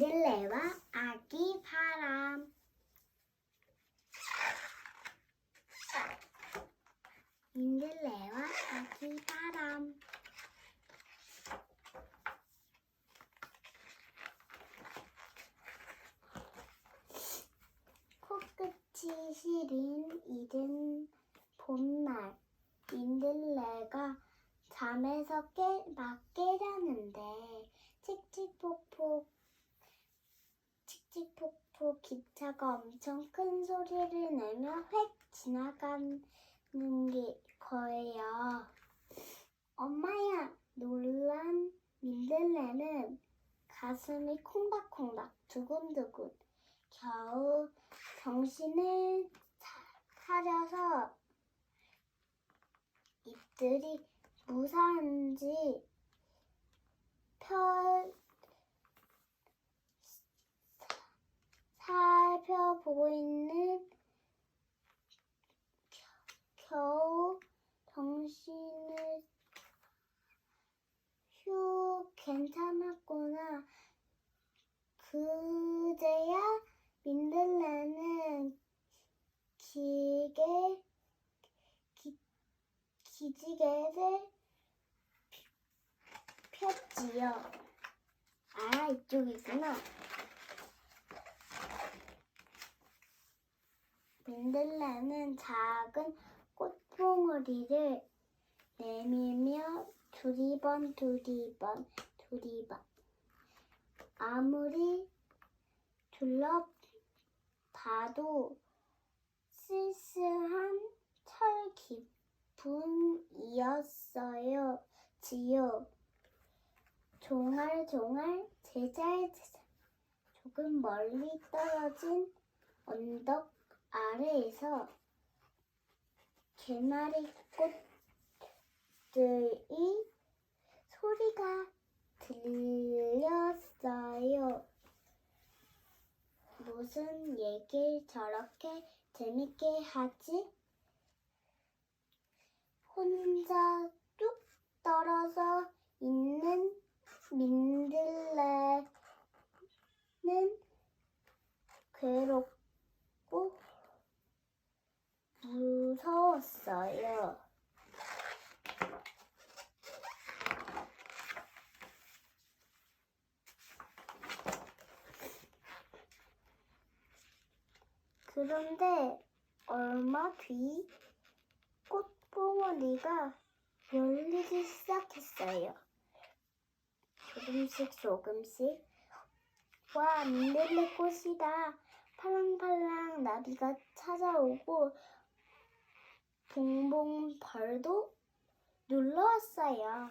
민들레와 아기 바람 민들레와 아기 바람 코끝이 시린 이른 봄날 민들레가 잠에서 깨, 막 깨려는데 칙칙폭폭 칙칙폭폭 기 차가 엄청 큰 소리를 내며 획 지나가는 게 거예요. 엄마야 놀란 민들레는 가슴이 콩닥콩닥 두근두근 겨우 정신을 차- 차려서 입들이 무사한지 펼 살펴보고 있는 겨- 겨우 정신을 휴 괜찮았구나 그제야 민들레는 기계 기, 기지개를 폈지요. 아 이쪽이구나. 민들레는 작은 꽃봉오리를 내밀며 두리번 두리번 두리번 아무리 둘러봐도 쓸쓸한 철 기분이었어요. 지요. 종알종알 제잘제잘 조금 멀리 떨어진 언덕 아래에서 개나리 꽃들이 소리가 들렸어요. 무슨 얘길 저렇게 재밌게 하지? 혼자 뚝 떨어져 있는 민들레는 괴롭고 무서웠어요. 그런데 얼마 뒤 꽃봉오리가 열리기 시작했어요. 조금씩 조금씩 와 민들레 꽃이다. 팔랑팔랑 나비가 찾아오고 봉봉 벌도 놀러 왔어요.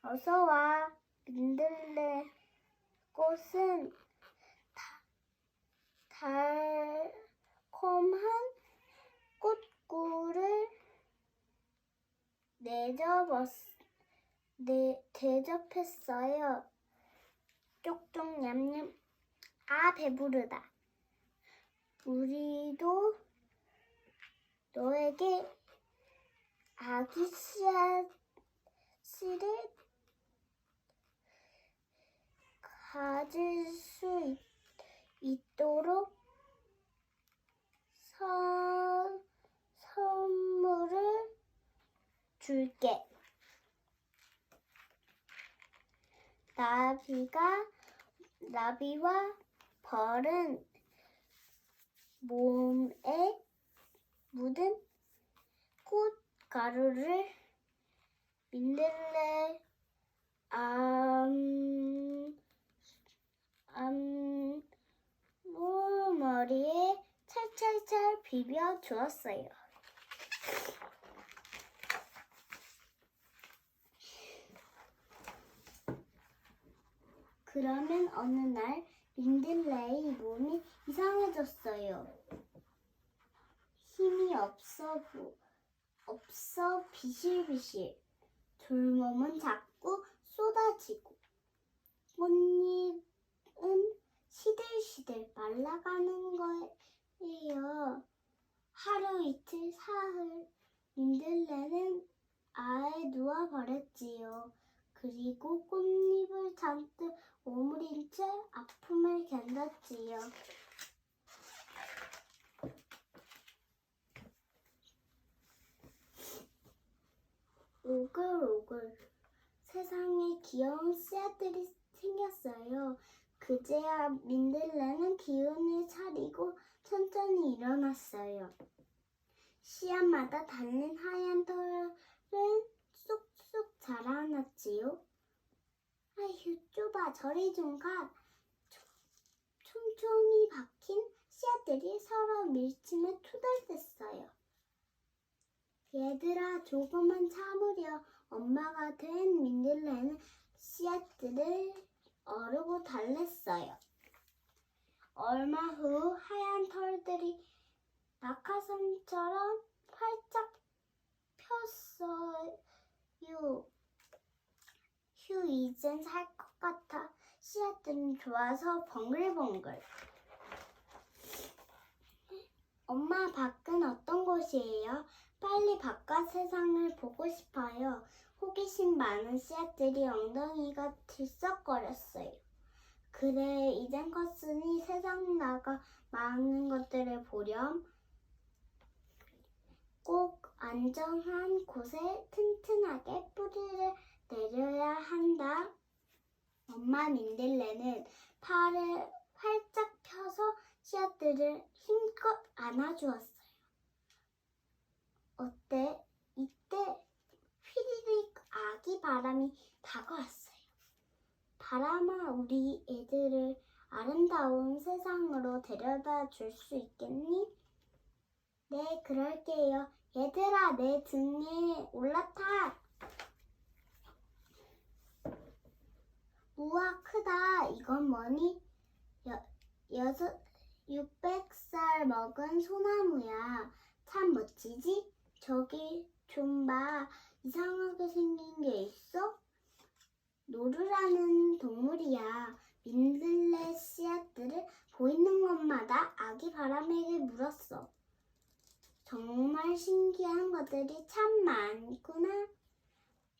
어서 와 민들레 꽃은 다, 달콤한 꽃꿀을 내접었, 내, 대접했어요. 쪽쪽 냠냠. 아, 배부르다. 우리도 너에게 아기 씨앗, 씨를 가질 수 있, 있도록 선, 선물을 줄게. 나비가 나비와 벌은 몸에 묻은 꽃가루를 민들레 암, 암, 뭐 머리에 찰찰찰 비벼 주었어요. 그러면 어느 날 민들레의 몸이 이상해졌어요. 힘이 없어 보, 없어 비실비실. 돌몸은 자꾸 쏟아지고 꽃잎은 시들시들 말라가는 거예요. 하루 이틀 사흘 민들레는 아예 누워버렸지요. 그리고 꽃잎을 잔뜩 오므리 어린 채 아픔을 견뎠지요. 오글오글 세상에 귀여운 씨앗들이 생겼어요. 그제야 민들레는 기운을 차리고 천천히 일어났어요. 씨앗마다 달린 하얀 털은 쑥쑥 자라났지요. 아휴, 좁아, 저리 좀 가. 총- 총총이 박힌 씨앗들이 서로 밀치며 투덜댔어요. 얘들아, 조금만 참으려. 엄마가 된 민들레는 씨앗들을 어르고 달랬어요. 얼마 후 하얀 털들이 낙하산처럼 활짝 폈어요. 휴, 이젠 살 것 같아. 씨앗들은 좋아서 벙글벙글. 엄마, 밖은 어떤 곳이에요? 빨리 바깥 세상을 보고 싶어요. 호기심 많은 씨앗들이 엉덩이가 들썩거렸어요. 그래, 이젠 컸으니 세상 나가 많은 것들을 보렴. 꼭 안정한 곳에 튼튼하게 뿌리를 내려야 한다. 엄마 민들레는 팔을 활짝 펴서 씨앗들을 힘껏 안아주었어요. 어때? 이때 휘리릭 아기 바람이 다가왔어요. 바람아, 우리 애들을 아름다운 세상으로 데려다 줄 수 있겠니? 네, 그럴게요. 얘들아, 내 등에 올라타. 우와, 크다. 이건 뭐니? 여, 여섯, 600살 먹은 소나무야. 참 멋지지? 저기 좀 봐. 이상하게 생긴 게 있어? 노루라는 동물이야. 민들레 씨앗들을 보이는 곳마다 아기 바람에게 물었어. 정말 신기한 것들이 참 많구나.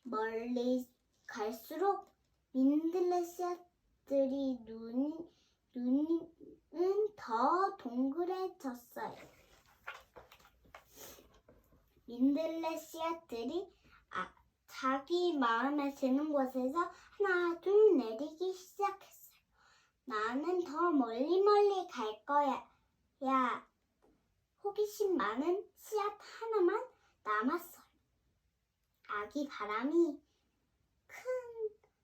멀리 갈수록 민들레 씨앗들이 눈, 눈은 더 동그래졌어요. 민들레 씨앗들이 아, 자기 마음에 드는 곳에서 하나 둘 내리기 시작했어요. 나는 더 멀리 멀리 갈 거야. 야, 호기심 많은 씨앗 하나만 남았어요. 아기 바람이 큰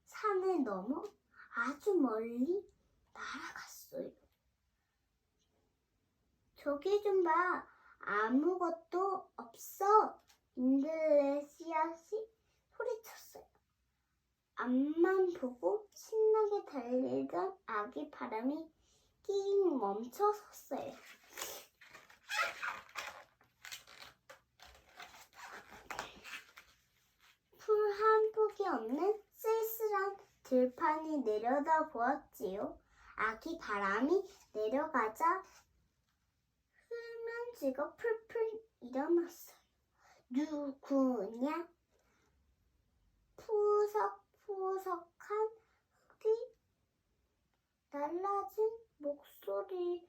산을 넘어 아주 멀리 날아갔어요. 저기 좀 봐. 아무것도 없어. 민들레 씨앗이 소리쳤어요. 앞만 보고 신나게 달리던 아기 바람이 낑 멈춰 섰어요. 풀 한 폭이 없는 쓸쓸한 들판이 내려다 보았지요. 아기 바람이 내려가자 흙먼지가 풀풀 일어났어요. 누구냐? 푸석푸석한 흙이 날라진 목소리로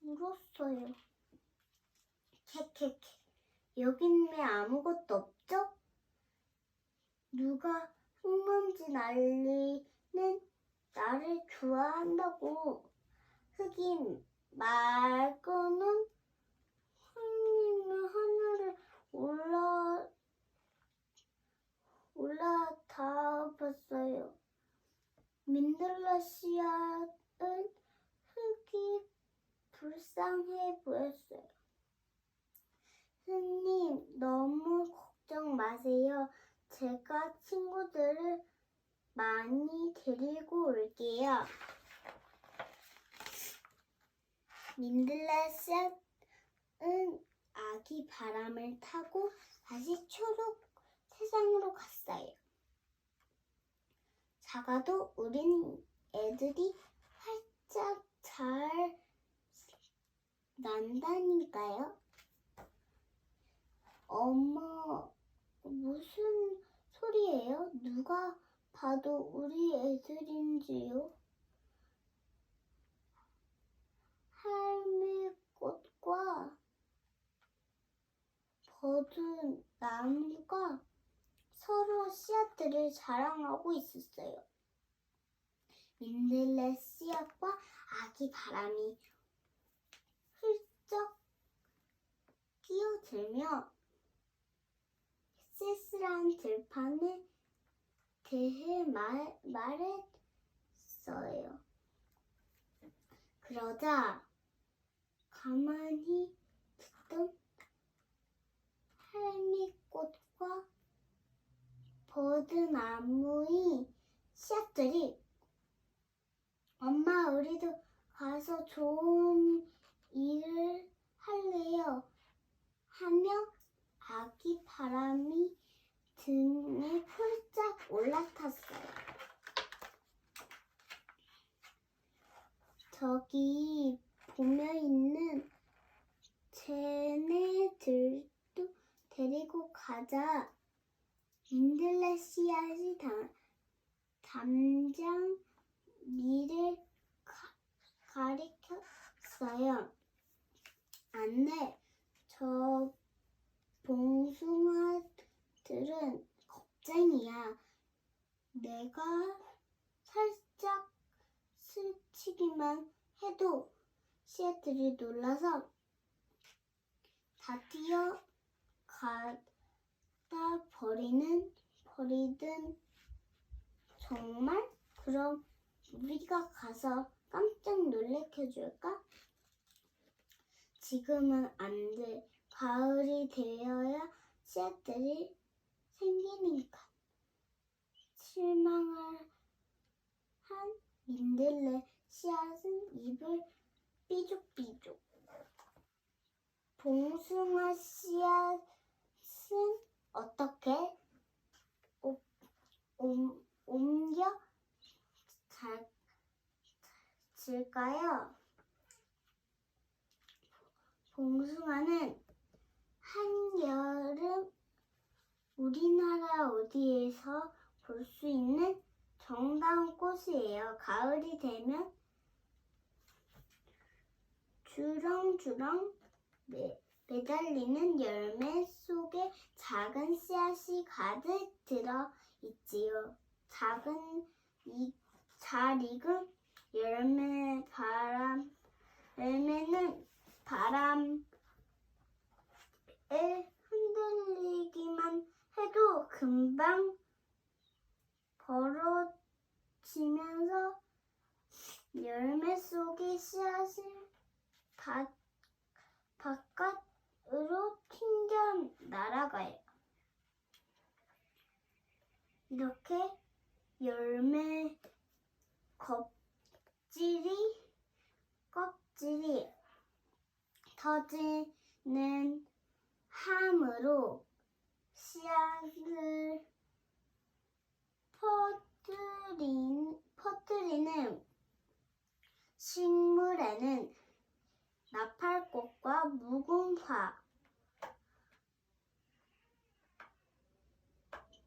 물었어요. 캐캐캐. 여긴 왜 아무것도 없죠? 누가 흙먼지 날리는 나를 좋아한다고 흙이 말고는 흙님의 하늘을 올라 올라타 봤어요. 민들레 씨앗은 흙이 불쌍해 보였어요. 스님, 너무 걱정 마세요. 제가 친구들을 많이 데리고 올게요. 민들레 씨앗은 아기 바람을 타고 다시 초록 세상으로 갔어요. 작아도 우린 애들이 활짝 잘 난다니까요. 엄마, 무슨 소리예요? 누가 봐도 우리 애들인지요? 할미꽃과 버든 나무가 서로 씨앗들을 자랑하고 있었어요. 민들레 씨앗과 아기 바람이 훌쩍 끼어들며 쓸쓸한 들판에 대해 말, 말했어요. 그러자 가만히 듣던 할미꽃과 버드나무의 씨앗들이 엄마 우리도 가서 좋은 일을 할래요 하며 아기 바람이 등에 폴짝 올라탔어요. 저기 보며 있는 쟤네들도 데리고 가자. 민들레 씨앗이 담, 담장 미를 가, 가리켰어요. 안돼. 저 봉숭아들은 겁쟁이야. 내가 살짝 스치기만 해도 씨앗들이 놀라서 다 뛰어가다 버리는 버리든 정말 그럼 우리가 가서 깜짝 놀래켜 줄까? 지금은 안 돼. 가을이 되어야 씨앗들이 생기니까. 실망을 한 민들레 씨앗은 입을 삐죽삐죽. 봉숭아 씨앗은 어떻게 오- 옴- 옮겨 잘 질까요? 봉숭아는 한여름 우리나라 어디에서 볼 수 있는 정다운 꽃이에요. 가을이 되면 주렁주렁 매, 매달리는 열매 속에 작은 씨앗이 가득 들어 있지요. 작은 이, 잘 익은 열매 바람 열매는 바람에 흔들리기만 해도 금방 벌어지면서 열매 속의 씨앗을 바, 바깥으로 튕겨 날아가요. 이렇게 열매 껍질이 껍질이 터지는 함으로 씨앗을 퍼뜨린, 퍼뜨리는 식물에는 나팔꽃과 무궁화,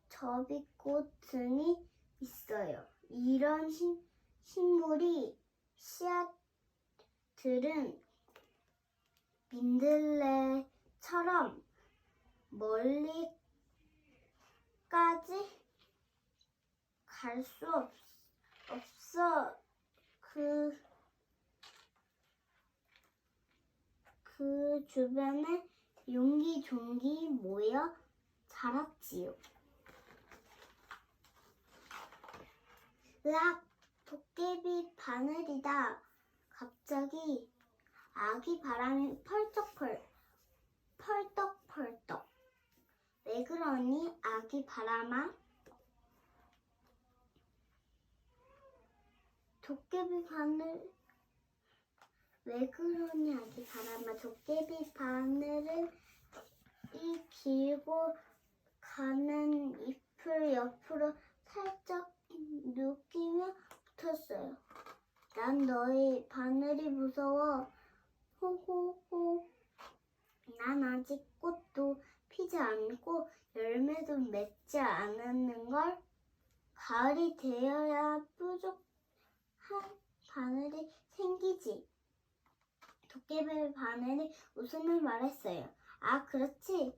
접이꽃 등이 있어요. 이런 식, 식물이 씨앗들은 민들레처럼 멀리까지 갈 수 없어 그, 그 주변에 용기종기 모여 자랐지요. 으악! 도깨비 바늘이다. 갑자기 아기 바람이 펄쩍펄, 펄떡펄떡. 왜 그러니, 아기 바람아? 도깨비 바늘, 왜 그러니, 아기 바람아? 도깨비 바늘은 이 길고 가는 잎을 옆으로 살짝 느끼며 붙었어요. 난 너의 바늘이 무서워. 호호호. 난 아직 꽃도 피지 않고 열매도 맺지 않았는걸. 가을이 되어야 뾰족한 바늘이 생기지. 도깨비 바늘이 웃음을 말했어요. 아, 그렇지.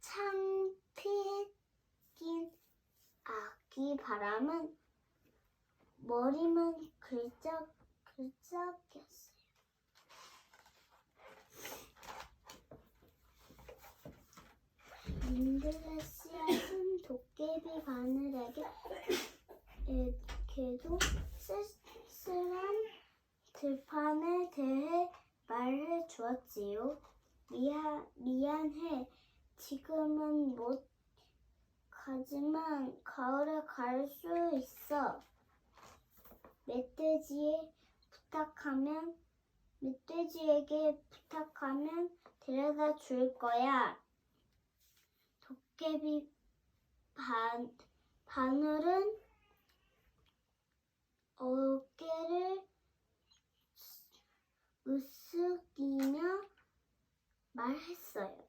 창피긴 아기 바람은 머리만 글쩍 글쩍였어요. 씨앗은 도깨비 바늘에게 에게도 쓸쓸한 들판에 대해 말해 주었지요. 미안, 미안해. 지금은 못 가지만 가을에 갈 수 있어. 멧돼지에 부탁하면 멧돼지에게 부탁하면 데려다 줄 거야. 도깨비 반 바늘은 어깨를 으쓱이며 말했어요.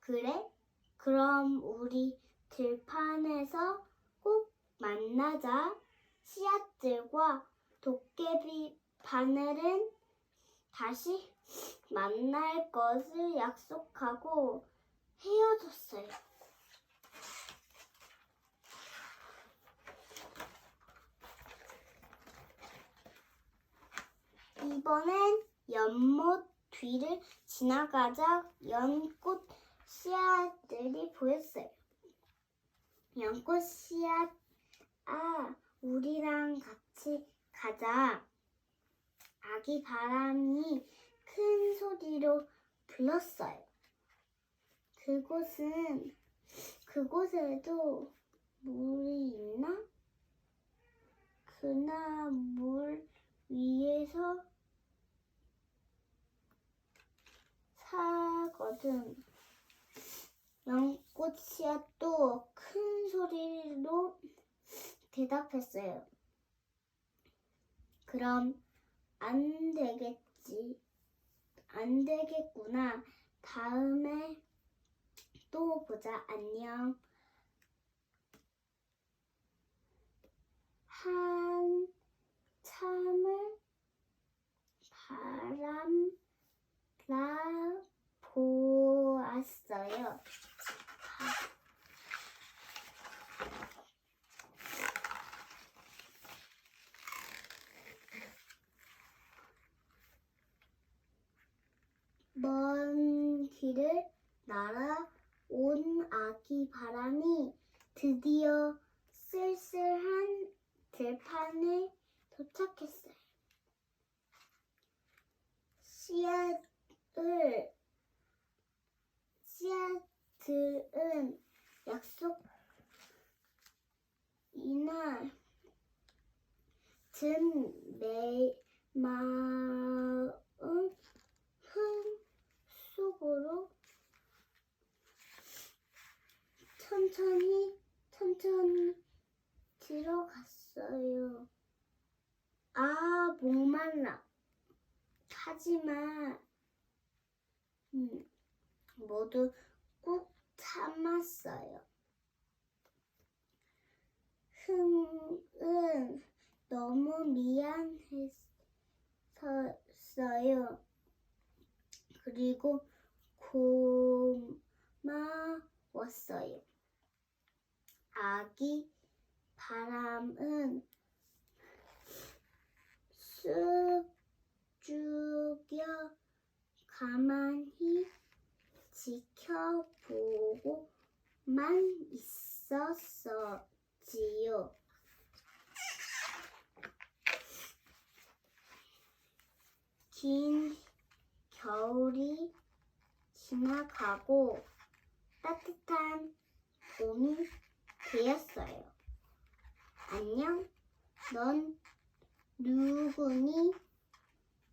그래? 그럼 우리 들판에서 꼭 만나자. 씨앗들과 도깨비 바늘은 다시 만날 것을 약속하고 헤어졌어요. 이번엔 연못 뒤를 지나가자 연꽃 씨앗들이 보였어요. 연꽃 씨앗, 아, 우리랑 같이 가자. 아기 바람이 큰 소리로 불렀어요. 그곳은, 그곳에도 물이 있나? 그나 물 위에서 사거든. 연꽃 씨앗도 큰 소리로 대답했어요. 그럼 안 되겠지. 안 되겠구나. 다음에 또 보자. 안녕. 한참을 바람라 보았어요. 먼 길을 날아온 아기 바람이 드디어 쓸쓸한 들판에 도착했어요. 씨앗을 씨앗들은 약속 이날 든내 마음 흙 속으로 천천히 천천히 들어갔어요. 아 목말라. 하지만 음, 모두 꾹 참았어요. 흥은 너무 미안했어요. 그리고 고마웠어요. 아기 바람은 쑥 죽여 가만히 지켜보고만 있었지요. 긴 겨울이 지나가고 따뜻한 봄이 되었어요. 안녕, 넌 누구니?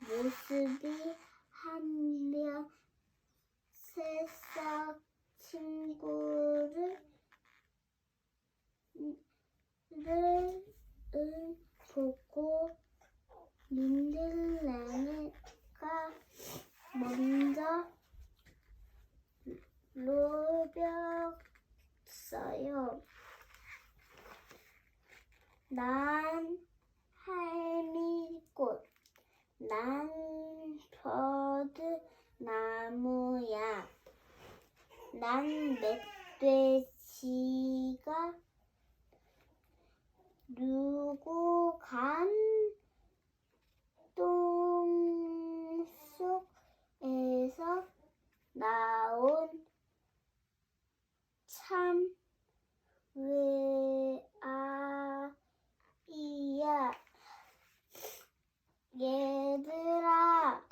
모습이 한명 새싹 친구를 를 은, 보고 민들레가 먼저 로벽 있어요. 난 할미꽃, 난 버드 나무야. 난 멧돼지가 누구 간 똥 속에서 나온 참 외아이야. 얘들아,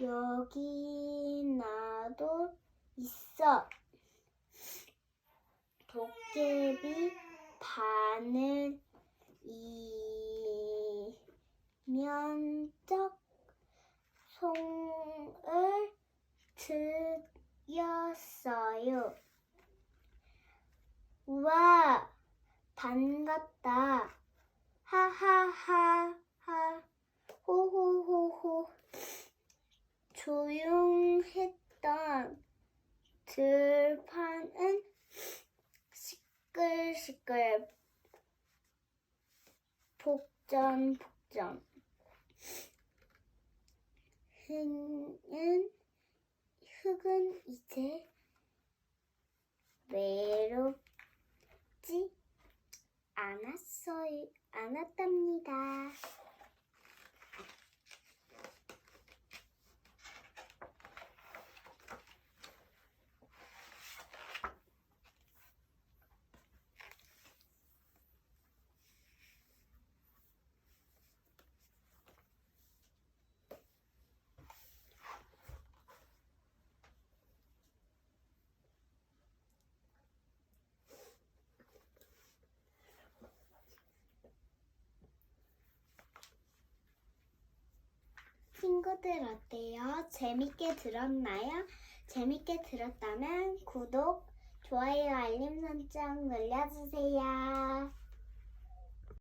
여기 나도 있어. 도깨비 바늘 이 면적 송을 들였어요. 우와, 반갑다. 하하하하, 호호호호. 조용했던 들판은 시끌시끌 복전복전 흙은 흙은 이제 외롭지 않았어요 않았답니다. 친구들 어때요? 재밌게 들었나요? 재밌게 들었다면 구독, 좋아요, 알림 설정 눌러주세요.